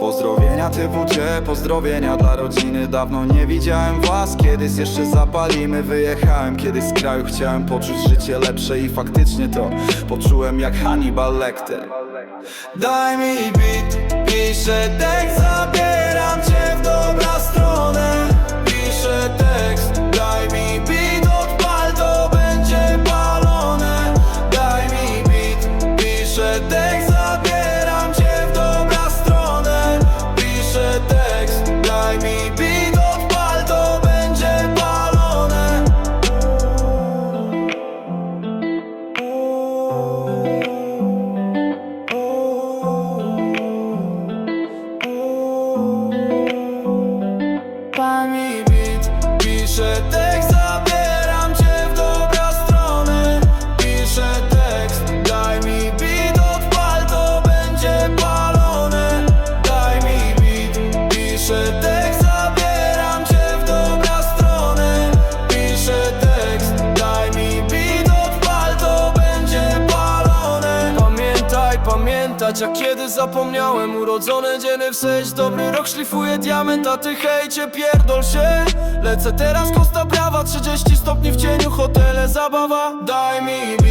Pozdrowienia typu G, pozdrowienia dla rodziny. Dawno nie widziałem was, kiedyś jeszcze zapalimy. Wyjechałem kiedyś z kraju, chciałem poczuć życie lepsze I faktycznie to poczułem jak Hannibal Lecter. Daj mi beat, piszę tekst. Pamiętać, a kiedy zapomniałem Urodzone dzieny w seć, dobry rok szlifuje diament A ty hejcie, pierdol się. Lecę teraz Costa Brawa 30 stopni w cieniu, hotele, zabawa. Daj mi